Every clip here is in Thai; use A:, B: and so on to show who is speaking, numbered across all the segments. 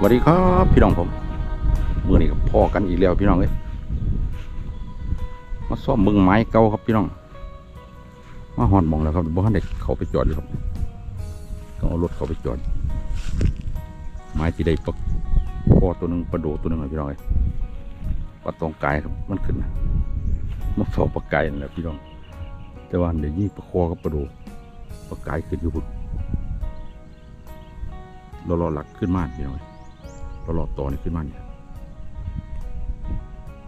A: สวัสดีครับพี่น้องผมมือนี้กับพ่อกันอีกแล้วพี่น้องเอ้ยมาซ่อมมึงไม้เก่าครับพี่น้องมาหอนมองแล้วครับบ้านเด็กเขาไปจอดอยู่ครับต้องเอารถเขาไปจอด ไม้ที่ได้ปักคอตัวหนึ่งประโดตัวหนึ่งพี่น้องเอ้ยปลาตองกายครับมันขึ้นนะมาสอบปากายนั่นแหละพี่น้อง แต่ว่าเดี๋ยวยิ่งปลาคอกับประโดปลากายขึ้นอยู่พุ่นรารอหลักขึ้นมากพี่น้อง เอ้ยเราหลอดต่อนี่ขึ้นมาเนี่ย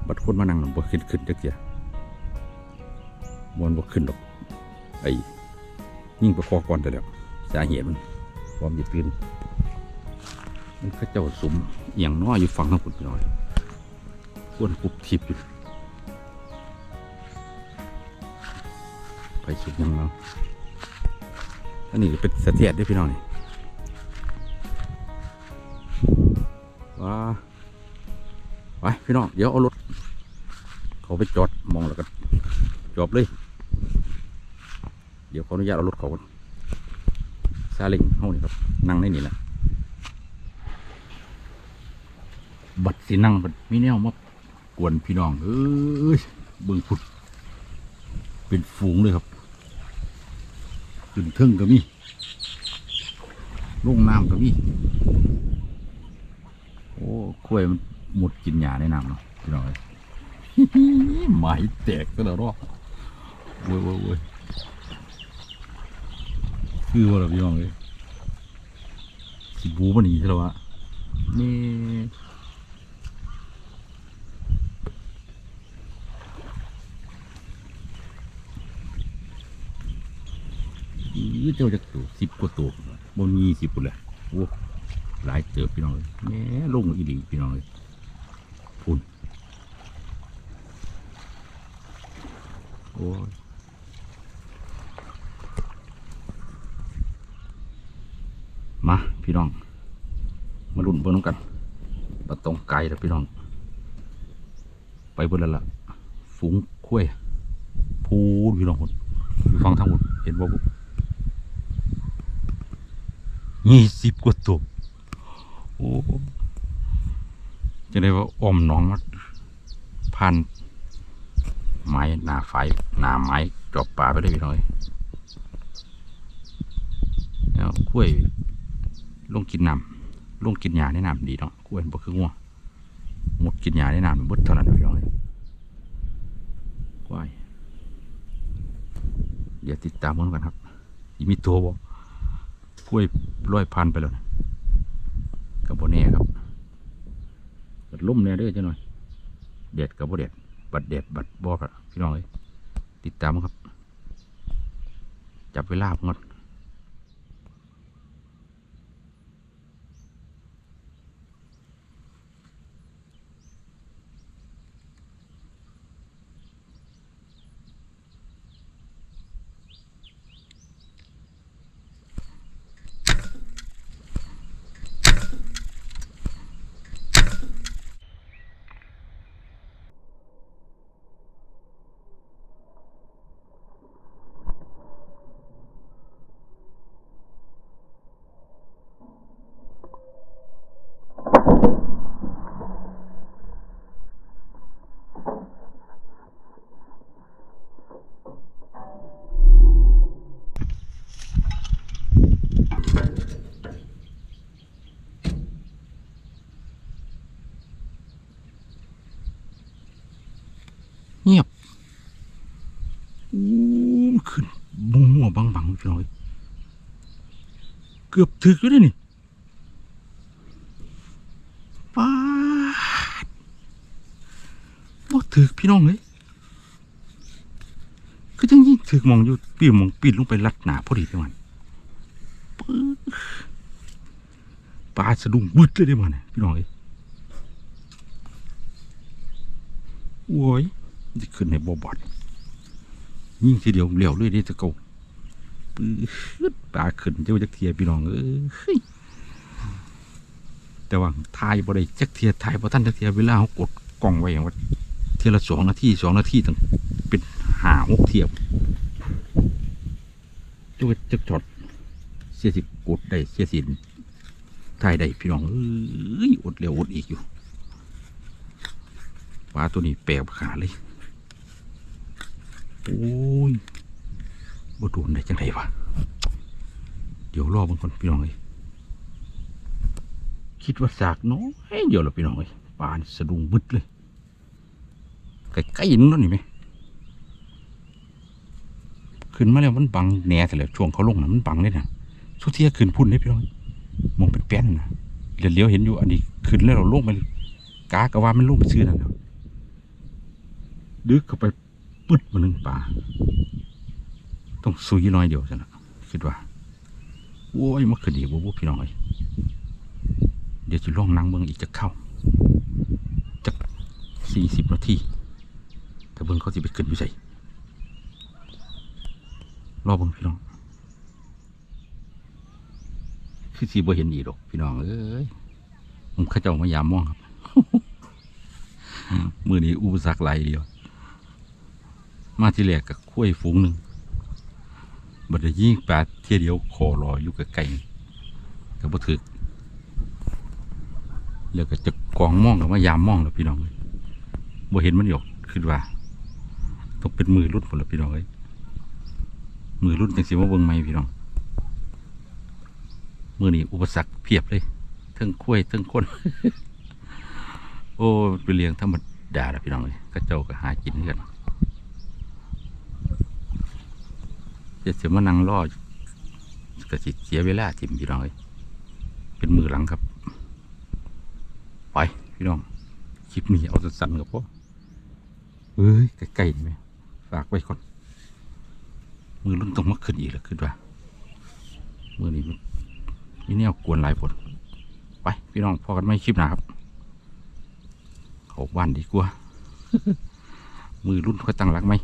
A: บัดคนมานั่งน่ะบ่ขึ้นขึ้นจักเจียมันบ่ขึ้นดอกไอ้ยิ่งประคอก่อนแต่แล้วสาเหตุมันความจะตื่นมันข้าเจ้าสุมเอียงน้อยอยู่ฝั่งทางพุ่นพี่น้อยอ้วนกุบทิพย์อยู่ไปสุดยังเนาะอันนี้เป็นเสถียรด้วยพี่น้องนี่ ว้าไปพี่น้อง เดี๋ยวเอารถเขาไปจอดมองแล้วกันจอบเลย เดี๋ยวขออนุญาตเอารถเขาซาเล้งเฮานี่ครับ นั่งในนี่แหละบัดสินั่งบัดมีแนวมากวนพี่น้องเอ้ยเบิ่งพุด เป็นฝูงเลยครับขึ้นเทึ่งก็มีลงน้ำก็มี โอ้กล้วยมันหมดกินหญ้าในน้ำเนาะพี่น้องเอ้ยหมายแตกก็แล้วรอบโว้ยโว้ยโว้ยคือว่าเราพี่น้องเลยสิบูมันหนีใช่หรอวะนี่เจ้าจะตัวสิบกว่าตัวบนมีสิบคนเลยโอ้ หลายเติบพี่น้องเลยแหน่ลงอีหลีพี่น้องเลยพุ่นโอ้ยมาพี่น้อง มาลุ่นเบิ่งน้ำกันปะตองไก่แล้วพี่น้อง ไปเบิ่งแล้วล่ะฝูงคุ้ยพูนพี่น้องคนฟังทั้งหมดเห็นบ่บุยี่สิบกว่าตัว จะได้ว่าอมน้องมาพันไม้หนาไฟหนาไม้จอบป่าไปได้พี่น้อยแล้วกล้วยลงกินน้ำลงกินหญ้าในน้ำดีเนาะกล้วยบ่คืองัวหมดกินหญ้าในน้ำบดเท่านั้นพี่น้อยกล้วยเดี๋ยวติดตามมันกันครับอีมีตัวบ่กล้วยร้อยพันไปแล้วนะ กับโบเน่ครับบัดลุ่มเนี่ยด้อจ้าหน่อย เด็ดกับโบเด็ด บัดเด็ดบัดบอครับพี่น้องเลยติดตามครับ จับเวลาผมด เงียบอู้ขึ้นมัวมัวบังบังๆพี่น้อย เกือบถึกแล้วเด้อนี่ป้าดบ่ถึกพี่น้องเลยคือจังยิ่งถึกมองอยู่ปีมองปีนลงไปลัดหนาพอดีพี่มันปปลาสะดุ้งวึดเลยเด้มันพี่น้องเอ้ยโว้ย จะขึ้นในบ่อบอดยิ่งทีเดียวเหลวเลยนี่จะเกาปื๊ดปลาขึ้นเจ้าจักเทียพี่น้องเอ้ยแต่ว่าทายบ่ได้จักเทียทายบ่ทันจักเทียเวลาเขากดกล่องไว้อย่างว่าเทียละสองนาทีสองนาทีตั้งเป็นหาหกเทียบเจ้าจักจอดเสียสิกดได้เสียสินถ่ายได้พี่น้องเอ้ยอดเร็วอดอีกอยู่ปลาตัวนี้แปลกขาเลย โอ้ยบ่โดนได้จังไดวะเดี๋ยวรอบางคนพี่น้องเลยคิดว่าสากน้อยเดี๋ยวละพี่น้องเลยปานสะดุ้งบึดเลยใกล้ๆนั่นนี่ไหมขึ้นมาแล้วมันบังแหน่แต่แล้วช่วงเขาลงนะมันบังเลยนะสุดที่ขึ้นพุ่นเลยพี่น้องมองเป็นแป้นนะเลี้ยวเห็นอยู่อันนี้ขึ้นแล้วเราลงไปกากระว่ามันลงไปซื้อนั่นแล้วดึกเข้าไป ปึ๊ดมาหนึ่งป่า ต้องซุยน้อยเดียวสินะคิดว่าโอ้ยมันขึ้นดีบ่บ่พี่น้องเอ้ยเดี๋ยวจะลองนั่งเบิ่งอีกจะเข้าจักสี่สิบนาทีถ้าเบิ่งเขาสิไปขึ้นอยู่ใส่รอเบิ่งพี่น้อง คือสีบ่เห็นอีดอกพี่น้องเอ้ยผมข้าเจ้ามายามมองครับ มือนี้อุปสรรคหลายเดียว มาที่แรกกับคุ้ยฝูงหนึ่งบัดนี้ยิงปลาเที่ยเดียวคอลอยอยู่กับไก่กับบ่ถึกแล้วก็จะกองมองกับว่ายามมองแล้วพี่น้องเอ้ยบ่เห็นมันหยอกคือว่าต้องเป็นมือรุ่นหมดแล้วพี่น้องเอ้ยมือรุ่นจังสิมาเบิ่งใหม่พี่น้องมือนี้อุปสรรคเพียบเลยทั้งคุ้ยทั้งคน โอ้เป็นเรียงธรรมดาแล้วพี่น้องเลยก็เจ้าก็หากินกัน จะเสียมานั่งรอก็สิเสียเวลาจิมพี่น้องเลยเป็นมือหลังครับ ไปพี่น้อง คลิปนี้เอาสั้นๆกับพ่อเฮ้ยใกลๆไหมฝากไว้ก่อน มือรุ่นต้องมาขึ้นอีกแล้วขึ้นว่ามือนี้มีแนวกวนหลายผลไปพี่น้องพอกันไม่คลิปหนาครับ เขาบ้านดีกว่า มือรุ่นเขาตั้งหลักไหม